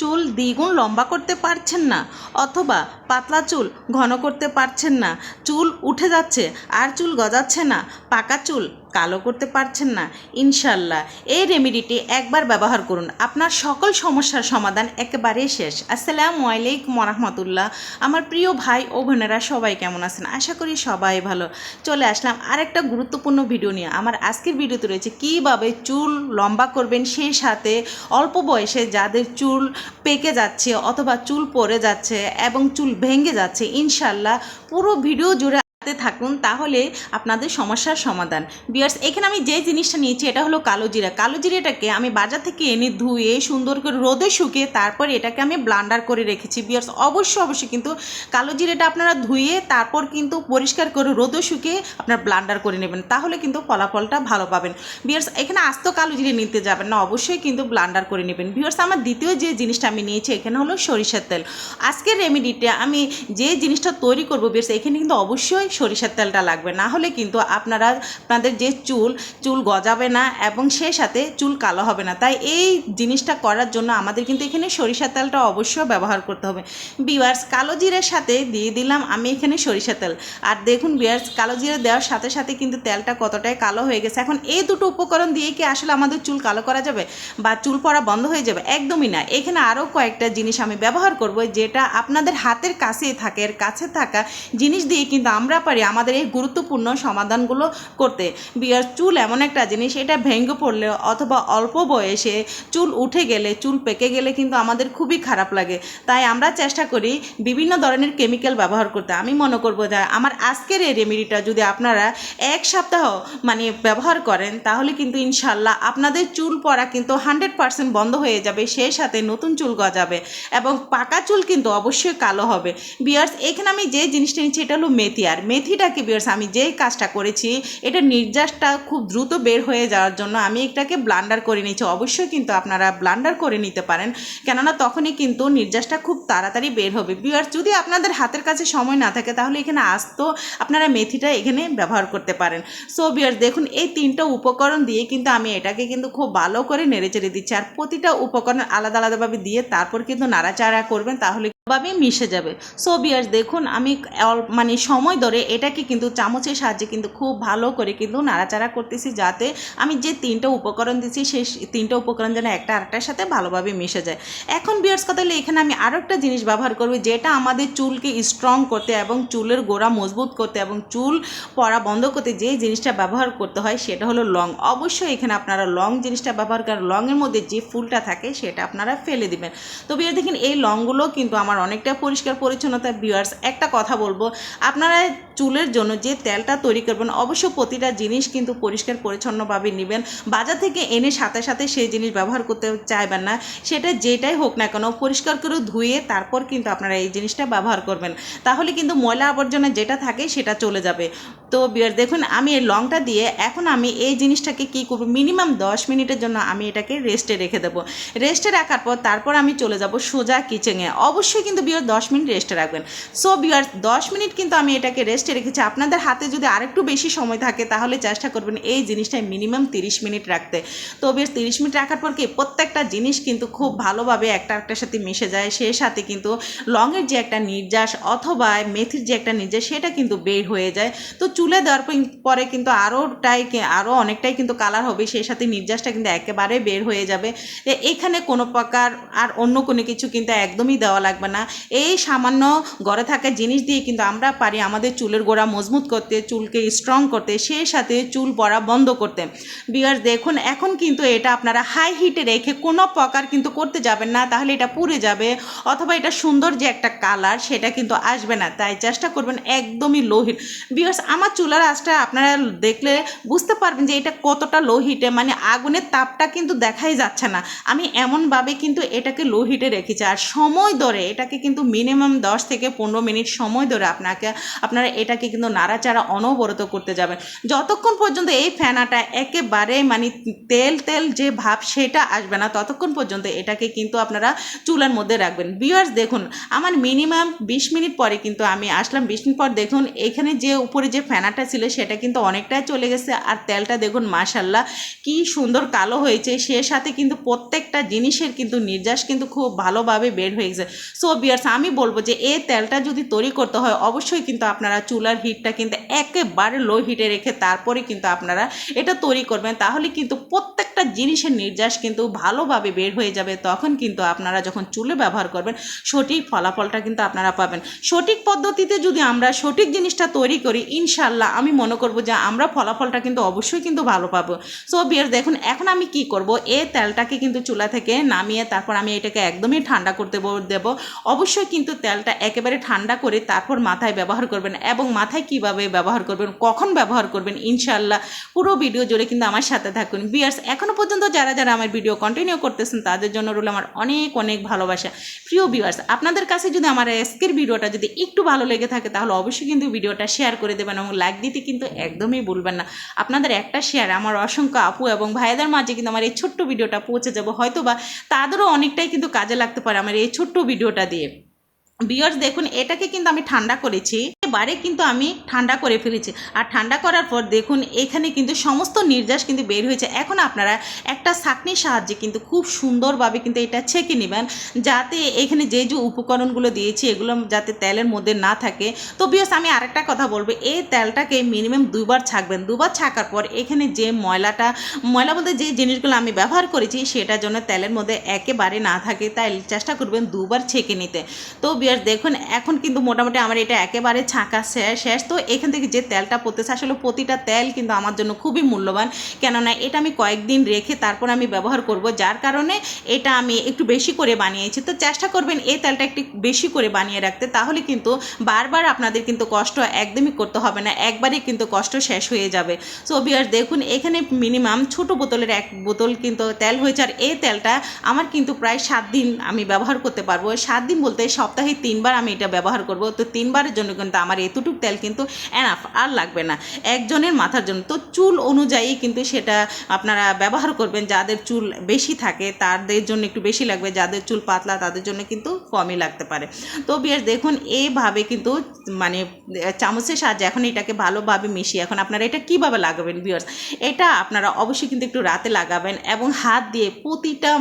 চুল দ্বিগুণ লম্বা করতে পারছেন না অথবা পাতলা চুল ঘন করতে পারছেন না। চুল উঠে যাচ্ছে, আর চুল গজাচ্ছে না। পাকা চুল কালো করতে পারছেন না ইনশাল্লাহ এই রেমেডিটি একবার ব্যবহার করুন। আপনার সকল সমস্যার সমাধান একেবারেই শেষ। আসসালামু আলাইকুম রহমতুল্লাহ আমার প্রিয় ভাই ও বোনেরা, সবাই কেমন আছেন? আশা করি সবাই ভালো। চলে আসলাম আরেকটা গুরুত্বপূর্ণ ভিডিও নিয়ে। আমার আজকের ভিডিওতে রয়েছে, কীভাবে চুল লম্বা করবেন সেই সাথে অল্প বয়সে যাদের চুল পেকে যাচ্ছে অথবা চুল পড়ে যাচ্ছে এবং চুল ভেঙে যাচ্ছে ইনশাল্লাহ পুরো ভিডিও জুড়ে তে থাকুন, তাহলে আপনাদের সমস্যার সমাধান। বিয়ার্স এখানে আমি যে জিনিসটা নিয়েছি, এটা হলো কালো জিরা। কালো জিরাটাকে আমি বাজার থেকে এনে ধুয়ে, সুন্দর করে রোদে শুকিয়ে, তারপর এটাকে আমি ব্লান্ডার করে রেখেছি। বিয়ার্স অবশ্যই অবশ্যই কিন্তু কালো জিরাটা আপনারা ধুয়ে, তারপর কিন্তু পরিষ্কার করে রোদে শুকিয়ে আপনার ব্লান্ডার করে নেবেন। তাহলে কিন্তু ফলাফলটা ভালো পাবেন। বিয়ার্স এখানে আস্ত কালো জিরে নিতে যাবেন না, অবশ্যই কিন্তু ব্লান্ডার করে নেবেন। বিয়ার্স আমার দ্বিতীয় যে জিনিসটা আমি নিয়েছি, এখানে হলো সরিষার তেল। আজকের রেমেডিটা আমি যে জিনিসটা তৈরি করব বিয়ার্স এখানে কিন্তু অবশ্যই সরিষার তেলটা লাগবে। না হলে কিন্তু আপনারা আপনাদের যে চুল চুল গজাবে না এবং সেই সাথে চুল কালো হবে না। তাই এই জিনিসটা করার জন্য আমাদের কিন্তু এখানে সরিষার তেলটা অবশ্যই ব্যবহার করতে হবে। বিয়ার্স, কালো জিরের সাথে দিয়ে দিলাম আমি এখানে সরিষার তেল। আর দেখুন বিয়ার্স, কালো জিরে দেওয়ার সাথে সাথে কিন্তু তেলটা কতটাই কালো হয়ে গেছে। এখন এই দুটো উপকরণ দিয়ে কি আসলে আমাদের চুল কালো করা যাবে বা চুল পড়া বন্ধ হয়ে যাবে? একদমই না। এখানে আরও কয়েকটা জিনিস আমি ব্যবহার করব যেটা আপনাদের হাতের কাছেই থাকে, এর কাছে থাকা জিনিস দিয়ে কিন্তু আমরা পারি আমাদের এই গুরুত্বপূর্ণ সমাধানগুলো করতে। বিয়ার চুল এমন একটা জিনিস, এটা ভেঙে পড়লে অথবা অল্প বয়সে চুল উঠে গেলে, চুল পেকে গেলে কিন্তু আমাদের খুবই খারাপ লাগে। তাই আমরা চেষ্টা করি বিভিন্ন ধরনের কেমিক্যাল ব্যবহার করতে। আমি মনে করব যে আমার আজকের এই রেমেডিটা যদি আপনারা এক সপ্তাহ মানে ব্যবহার করেন, তাহলে কিন্তু ইনশাল্লাহ আপনাদের চুল পড়া কিন্তু হান্ড্রেড পার্সেন্ট বন্ধ হয়ে যাবে, সেই সাথে নতুন চুল গজাবে এবং পাকা চুল কিন্তু অবশ্যই কালো হবে। বিয়ার্স, এখানে আমি যে জিনিসটা নিচ্ছি, এটা হলো মেথি আর মেথিটাকে বিয়ার্স আমি যেই কাজটা করেছি, এটা নির্যাসটা খুব দ্রুত বের হয়ে যাওয়ার জন্য আমি এটাকে ব্লান্ডার করে নিয়েছি। অবশ্যই কিন্তু আপনারা ব্লান্ডার করে নিতে পারেন। কেননা তখনই কিন্তু নির্যাসটা খুব তাড়াতাড়ি বের হবে। বিয়ার্স যদি আপনাদের হাতের কাছে সময় না থাকে, তাহলে এখানে আসতো আপনারা মেথিটা এখানে ব্যবহার করতে পারেন। সো বিয়ার্স দেখুন, এই তিনটা উপকরণ দিয়ে কিন্তু আমি এটাকে কিন্তু খুব ভালো করে নেড়ে চেড়ে দিচ্ছি। আর প্রতিটা উপকরণ আলাদা আলাদাভাবে দিয়ে তারপর কিন্তু নাড়াচাড়া করবেন, তাহলে ভাবে মিশে যাবে। সো বিয়ার্স দেখুন, আমি মানে সময় ধরে এটাকে কিন্তু চামচের সাহায্যে কিন্তু খুব ভালো করে কিন্তু নাড়াচাড়া করতেছি যাতে আমি যে তিনটা উপকরণ দিচ্ছি সেই তিনটা উপকরণ যেন একটা আরেকটার সাথে ভালোভাবে মিশে যায়। এখন বিয়ার্স কথা হলে এখানে আমি আরও একটা জিনিস ব্যবহার করব, যেটা আমাদের চুলকে স্ট্রং করতে এবং চুলের গোড়া মজবুত করতে এবং চুল পড়া বন্ধ করতে যে জিনিসটা ব্যবহার করতে হয়, সেটা হলো লং। অবশ্যই এখানে আপনারা লং জিনিসটা ব্যবহার করেন। লংয়ের মধ্যে যে ফুলটা থাকে, সেটা আপনারা ফেলে দিবেন। তো বিয়ার দেখেন, এই লংগুলো কিন্তু আমার অনেকটা পরিষ্কার পরিচ্ছন্নতা ভিউয়ার্স একটা কথা বলব। আপনারা চুলের জন্য যে তেলটা তৈরি করবেন, অবশ্য প্রতিটা জিনিস কিন্তু পরিষ্কার পরিচ্ছন্নভাবে নেবেন। বাজার থেকে এনে সাথে সাথে সেই জিনিস ব্যবহার করতে চাইবেন না। সেটা যেটাই হোক না কেন, পরিষ্কার করে ধুয়ে তারপর কিন্তু আপনারা এই জিনিসটা ব্যবহার করবেন। তাহলে কিন্তু ময়লা আবর্জনা যেটা থাকে সেটা চলে যাবে। তো বিয়ার দেখুন, আমি এই লংটা দিয়ে এখন আমি এই জিনিসটাকে কি করব মিনিমাম দশ মিনিটের জন্য আমি এটাকে রেস্টে রেখে দেবো। রেস্টে রাখার পর তারপর আমি চলে যাব সোজা কিচেনে অবশ্যই কিন্তু বিয়ার দশ মিনিট রেস্টে রাখবেন। সো বিয়ার দশ মিনিট কিন্তু আমি এটাকে রেস্টে রেখেছি। আপনাদের হাতে যদি আরেকটু বেশি সময় থাকে, তাহলে চেষ্টা করবেন এই জিনিসটাই মিনিমাম তিরিশ মিনিট রাখতে। তো বেশ তিরিশ মিনিট রাখার পর কি, প্রত্যেকটা জিনিস কিন্তু খুব ভালোভাবে একটা একটার সাথে মিশে যায়। সে সাথে কিন্তু লংয়ের যে একটা নির্যাস অথবা মেথির যে একটা নির্যাস, সেটা কিন্তু বের হয়ে যায়। তো চুলে দেওয়ার পরে কিন্তু আরোটাই আরও অনেকটাই কিন্তু কালার হবে, সেই সাথে নির্যাসটা কিন্তু একেবারে বের হয়ে যাবে। এখানে কোনো প্রকার আর অন্য কোনো কিছু কিন্তু একদমই দেওয়া লাগবে না। এই সামান্য ঘরে থাকা জিনিস দিয়ে কিন্তু আমরা পারি আমাদের চুলের গোড়া মজবুত করতে, চুলকে স্ট্রং করতে, সেই সাথে চুল পড়া বন্ধ করতে। বিয়ার দেখুন, এখন কিন্তু এটা আপনারা হাই হিটে রেখে কোনো প্রকার কিন্তু করতে যাবেন না, তাহলে এটা পুড়ে যাবে অথবা এটা সুন্দর যে একটা কালার সেটা কিন্তু আসবে না। তাই চেষ্টা করবেন একদমই লো হিট বিয়ার্স আমার চুলার আঁচটা আপনারা দেখলে বুঝতে পারবেন যে এটা কতটা লো হিটে মানে আগুনের তাপটা কিন্তু দেখাই যাচ্ছে না। আমি এমনভাবে কিন্তু এটাকে লো হিটে রেখেছি। আর সময় ধরে, এটাকে কিন্তু মিনিমাম দশ থেকে পনেরো মিনিট সময় ধরে আপনাকে, আপনারা এটাকে কিন্তু নাড়াচাড়া অনবরত করতে যাবেন যতক্ষণ পর্যন্ত এই ফেনাটা একেবারে মানে তেল তেল যে ভাব সেটা আসবে না, ততক্ষণ পর্যন্ত এটাকে কিন্তু আপনারা চুলার মধ্যে রাখবেন। বিয়ার্স দেখুন, আমার মিনিমাম বিশ মিনিট পরে কিন্তু আমি আসলাম। বিশ মিনিট পর দেখুন, এখানে যে উপরে যে ফেনাটা ছিল সেটা কিন্তু অনেকটাই চলে গেছে। আর তেলটা দেখুন মাশাল্লাহ কি সুন্দর কালো হয়েছে। সে সাথে কিন্তু প্রত্যেকটা জিনিসের কিন্তু নির্যাস কিন্তু খুব ভালোভাবে বের হয়ে গেছে। সো বিয়ার্স আমি বলব যে, এই তেলটা যদি তৈরি করতে হয়, অবশ্যই কিন্তু আপনারা চুলার হিটটা কিন্তু একেবারে লো হিটে রেখে তারপরে কিন্তু আপনারা এটা তৈরি করবেন। তাহলে কিন্তু প্রত্যেকটা জিনিসের নির্যাস কিন্তু ভালোভাবে বের হয়ে যাবে। তখন কিন্তু আপনারা যখন চুলে ব্যবহার করবেন, সঠিক ফলাফলটা কিন্তু আপনারা পাবেন। সঠিক পদ্ধতিতে যদি আমরা সঠিক জিনিসটা তৈরি করি ইনশাল্লাহ আমি মনে করব যে আমরা ফলাফলটা কিন্তু অবশ্যই কিন্তু ভালো পাবো। সো বিয়ার দেখুন, এখন আমি কি করব? এ তেলটাকে কিন্তু চুলা থেকে নামিয়ে তারপর আমি এটাকে একদমই ঠান্ডা করতে দেব। অবশ্যই কিন্তু তেলটা একেবারে ঠান্ডা করে তারপর মাথায় ব্যবহার করবেন এবং মাথায় কীভাবে ব্যবহার করবেন, কখন ব্যবহার করবেন ইনশাল্লাহ পুরো ভিডিও জুড়ে কিন্তু আমার সাথে থাকুন। বিয়ার্স এখনও পর্যন্ত যারা যারা আমার ভিডিও কন্টিনিউ করতেছেন, তাদের জন্য রইল আমার অনেক অনেক ভালোবাসা। প্রিয় বিয়ার্স আপনাদের কাছে যদি আমার আজকের ভিডিওটা যদি একটু ভালো লেগে থাকে, তাহলে অবশ্যই কিন্তু ভিডিওটা শেয়ার করে দেবেন এবং লাইক দিতে কিন্তু একদমই ভুলবেন না। আপনাদের একটা শেয়ার আমার অসংখ্য আপু এবং ভাইদের মাঝে কিন্তু আমার এই ছোট্ট ভিডিওটা পৌঁছে যাব। হয়তো বা তাদেরও অনেকটাই কিন্তু কাজে লাগতে পারে আমার এই ছোট্ট ভিডিওটা দিয়ে। বিয়ার্স দেখুন, এটাকে কিন্তু আমি ঠান্ডা করেছি। এবারে কিন্তু আমি ঠান্ডা করে ফেলেছি। আর ঠান্ডা করার পর দেখুন, এখানে কিন্তু সমস্ত নির্যাস কিন্তু বের হয়েছে। এখন আপনারা একটা ছাঁকনির সাহায্যে কিন্তু খুব সুন্দরভাবে কিন্তু এটা ছেঁকে নেবেন, যাতে এখানে যে যে উপকরণগুলো দিয়েছি, এগুলো যাতে তেলের মধ্যে না থাকে। তো বিয়ার্স, আমি আরেকটা কথা বলব, এই তেলটাকে মিনিমাম দুবার ছাকবেন। দুবার ছাকার পর এখানে যে ময়লাটা, ময়লা বলতে যে জিনিসগুলো আমি ব্যবহার করেছি সেটার জন্য তেলের মধ্যে একেবারে না থাকে, তাই চেষ্টা করবেন দুবার ছেঁকে নিতে। তো বিয়ার্স, দেখুন, এখন কিন্তু মোটামুটি আমার এটা একেবারে ছাঁকা শেষ তো এখান থেকে যে তেলটা পড়তেছে, আসলে প্রতিটা তেল কিন্তু আমার জন্য খুবই মূল্যবান। কেননা এটা আমি কয়েকদিন রেখে তারপর আমি ব্যবহার করব, যার কারণে এটা আমি একটু বেশি করে বানিয়েছি। তো চেষ্টা করবেন এই তেলটা একটু বেশি করে বানিয়ে রাখতে, তাহলে কিন্তু বারবার আপনাদের কিন্তু কষ্ট একদমই করতে হবে না, একবারে কিন্তু কষ্ট শেষ হয়ে যাবে। সো বিয়ার দেখুন, এখানে মিনিমাম ছোট বোতলের এক বোতল কিন্তু তেল হয়েছে, আর এই তেলটা আমার কিন্তু প্রায় সাত দিন আমি ব্যবহার করতে পারব। সাত দিন বলতে সপ্তাহে তিনবার আমি এটা ব্যবহার করব, তো তিনবারের জন্য কিন্তু আমার এতটুকু তেল কিন্তু এনাফ আর লাগবে না। একজনের মাথার জন্য। তো চুল অনুযায়ী কিন্তু সেটা আপনারা ব্যবহার করবেন। যাদের চুল বেশি থাকে, তাদের জন্য একটু বেশি লাগবে। যাদের চুল পাতলা, তাদের জন্য কিন্তু কমই লাগতে পারে। তো বিয়ার দেখুন এইভাবে কিন্তু মানে চামচের সাহায্যে এখন এটাকে ভালোভাবে মিশিয়ে এখন আপনারা এটা কীভাবে লাগাবেন বিয়ার্স? এটা আপনারা অবশ্যই কিন্তু একটু রাতে লাগাবেন এবং হাত দিয়ে প্রতিটা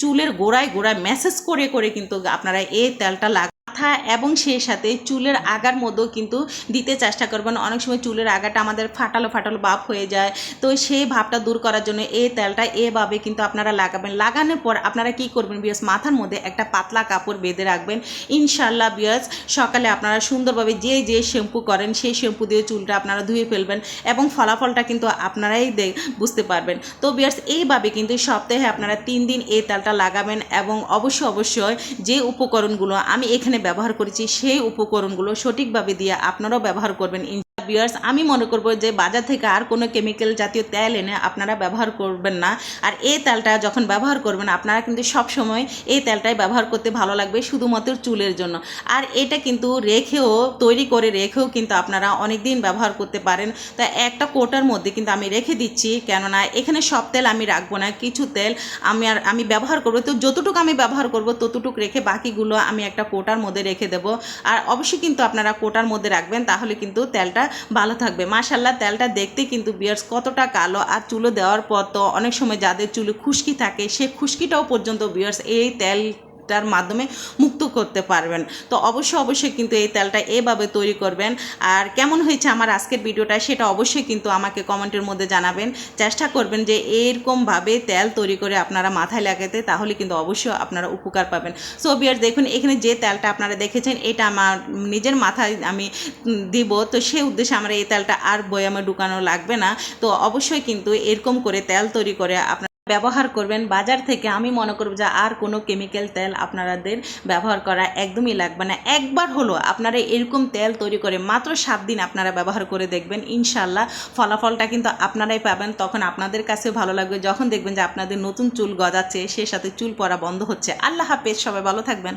চুলের গোড়ায় গোড়ায় ম্যাসেজ করে করে কিন্তু আপনারা এই তেলটা লাগ মাথা এবং সেই সাথে চুলের আগার মধ্যেও কিন্তু দিতে চেষ্টা করবেন। অনেক সময় চুলের আগাটা আমাদের ফাটালো ফাটালো ভাব হয়ে যায়। তো সেই ভাবটা দূর করার জন্য এই তেলটা এভাবে কিন্তু আপনারা লাগাবেন। লাগানোর পর আপনারা কি করবেন বিয়াস মাথার মধ্যে একটা পাতলা কাপড় বেঁধে রাখবেন। ইনশাল্লাহ বিয়াস সকালে আপনারা সুন্দরভাবে যে যে শ্যাম্পু করেন, সেই শ্যাম্পু দিয়ে চুলটা আপনারা ধুয়ে ফেলবেন এবং ফলাফলটা কিন্তু আপনারাই দে- বুঝতে পারবেন। তো বিয়ার্স এইভাবে কিন্তু সপ্তাহে আপনারা তিন দিন এই তেলটা লাগাবেন এবং অবশ্যই অবশ্যই যে উপকরণগুলো আমি এখানে ব্যবহার করেছি সেই উপকরণগুলো সঠিকভাবে দিয়ে আপনারাও ব্যবহার করবেন। বিয়ার্স আমি মনে করব যে বাজার থেকে আর কোনো কেমিক্যাল জাতীয় তেল এনে আপনারা ব্যবহার করবেন না। আর এই তেলটা যখন ব্যবহার করবেন, আপনারা কিন্তু সব সময় এই তেলটাই ব্যবহার করতে ভালো লাগবে শুধুমাত্র চুলের জন্য। আর এটা কিন্তু রেখেও, তৈরি করে রেখেও কিন্তু আপনারা অনেক দিন ব্যবহার করতে পারেন। তা একটা কোটার মধ্যে কিন্তু আমি রেখে দিচ্ছি, কেননা এখানে সব তেল আমি রাখব না, কিছু তেল আমি আর, আমি ব্যবহার করব। তো যতটুকু আমি ব্যবহার করব, ততটুকু রেখে বাকিগুলো আমি একটা কোটার মধ্যে রেখে দেবো। আর অবশ্যই কিন্তু আপনারা কোটার মধ্যে রাখবেন, তাহলে কিন্তু তেলটা ভালো থাকবে। মাশাল্লাহ তেলটা দেখতে কিন্তু বিয়ার্স কতটা কালো আর চুলো দেওয়ার পর তো অনেক সময় যাদের চুলে খুশকি থাকে, সে খুশকিটাও পর্যন্ত বিয়ার্স এই তেল টার মাধ্যমে মুক্ত করতে পারবেন। তো অবশ্যই অবশ্যই কিন্তু এই তেলটা এভাবে তৈরি করবেন। আর কেমন হয়েছে আমার আজকের ভিডিওটা সেটা অবশ্যই কিন্তু আমাকে কমেন্টের মধ্যে জানাবেন। চেষ্টা করবেন যে এরকমভাবে তেল তৈরি করে আপনারা মাথায় লাগাতে তাহলে কিন্তু অবশ্যই আপনারা উপকার পাবেন। সো বিয়ার দেখুন, এখানে যে তেলটা আপনারা দেখেছেন, এটা আমার নিজের মাথায় আমি দিব। তো সেই উদ্দেশ্যে আমার এই তেলটা আর বয়ামে ঢুকানো লাগবে না। তো অবশ্যই কিন্তু এরকম করে তেল তৈরি করে আপনার ব্যবহার করবেন, বাজার থেকে আমি মনে করব যে আর কোনো কেমিক্যাল তেল আপনাদের ব্যবহার করা একদমই লাগবে না। একবার হলো আপনারা এরকম তেল তৈরি করে মাত্র সাত দিন আপনারা ব্যবহার করে দেখবেন ইনশাল্লাহ ফলাফলটা কিন্তু আপনারাই পাবেন, তখন আপনাদের কাছে ভালো লাগবে। যখন দেখবেন যে আপনাদের নতুন চুল গজাচ্ছে সে সাথে চুল পড়া বন্ধ হচ্ছে। আল্লাহ হাফেজ, সবাই ভালো থাকবেন।